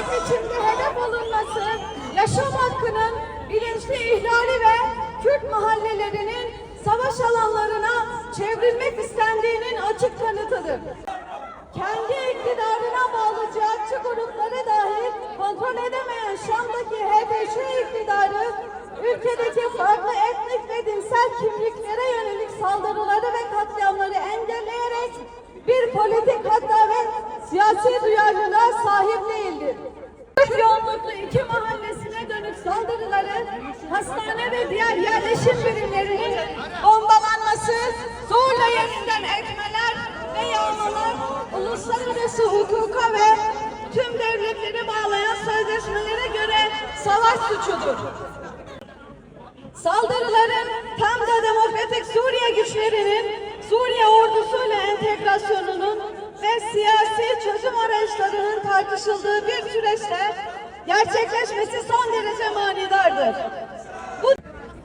açık biçimde hedef olunması, yaşam hakkının bilinçli ihlali ve Kürt mahallelerinin savaş alanlarına çevrilmek istendiğinin açık kanıtıdır. Kendi iktidarına bağlı cihatçı grupları dahi kontrol edemeyen Şam'daki HDŞ iktidarı ülkedeki farklı etnik ve dinsel kimlik hastane ve diğer yerleşim birimlerinin bombalanması, zorla yerinden ekmeler ve yağmalar, uluslararası hukuka ve tüm devletleri bağlayan sözleşmelere göre savaş suçudur. Saldırıların tam da demokratik Suriye güçlerinin Suriye ordusuyla entegrasyonunun ve siyasi çözüm arayışlarının tartışıldığı bir süreçte gerçekleşmesi son derece manidardır.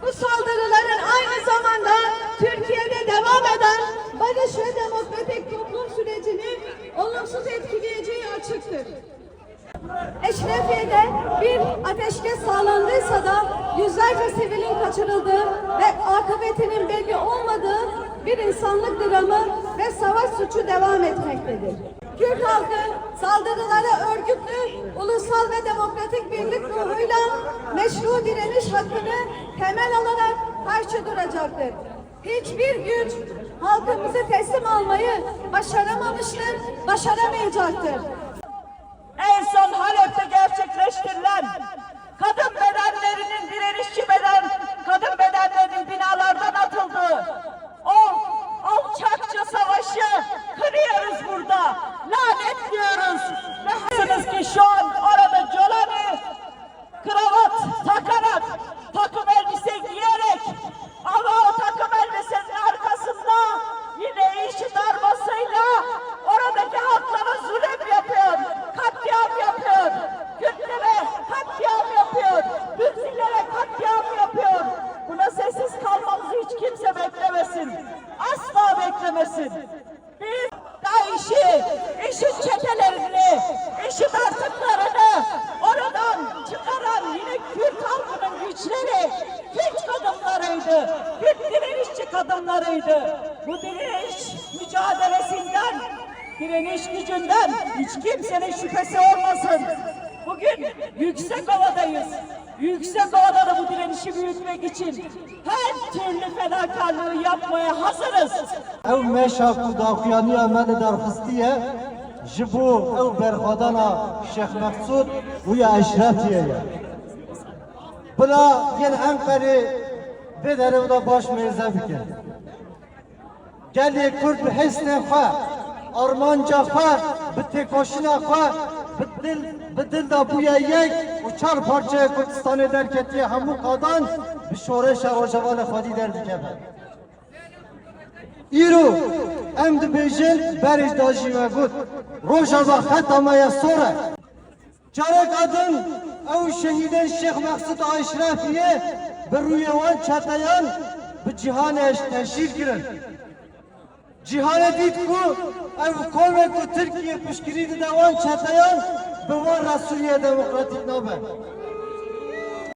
Bu, saldırıların aynı zamanda Türkiye'de devam eden barış ve demokratik toplum sürecini olumsuz etkileyeceği açıktır. Eşrefiye'de bir ateşkes sağlandıysa da yüzlerce sivilin kaçırıldığı ve akıbetinin belli olmadığı bir insanlık dramı ve savaş suçu devam etmektedir. Kürt halkı ve demokratik birlik ruhuyla meşru direniş hakkını temel alarak karşı duracaktır. Hiçbir güç halkımızı teslim almayı başaramamıştır, başaramayacaktır. En son Halep'te gerçekleştirilen kadın kadınlarıydı. Kürt direnişçi kadınlarıydı. Bu direniş mücadelesinden, direniş gücünden hiç kimsenin şüphesi olmasın. Bugün Yüksekova'dayız. Yüksekova'da da bu direnişi büyütmek için her türlü fedakarlığı yapmaya hazırız. ew meşa ku daxuyaniya me li derxistiye ji bo ew berxwedana Şeyh Meqsud û ya Eşrefiyê ye. Bila yên Vê derê da baş mêze bike. Gelê Kurd bi hesnê xwe, armanca xwe, bi têkoşîna xwe, bi dil bi dil da bûye yek û çar parçaya Kurdistanê derketiye hemû qadan bi şoreşa Rojavalê Xwedî derdikeve. İro em dibêjin berê da jî we got rojava xeta me ya sor e carek adin ew şehîdên Şeyh Meqsud Eşrefiye bi rûyê wan çeteyan bi cîhanê teşhîr kirin. Cîhanê dît ku ev kovek û Tirkiye piştgirî dide wan çeteyan bi wan.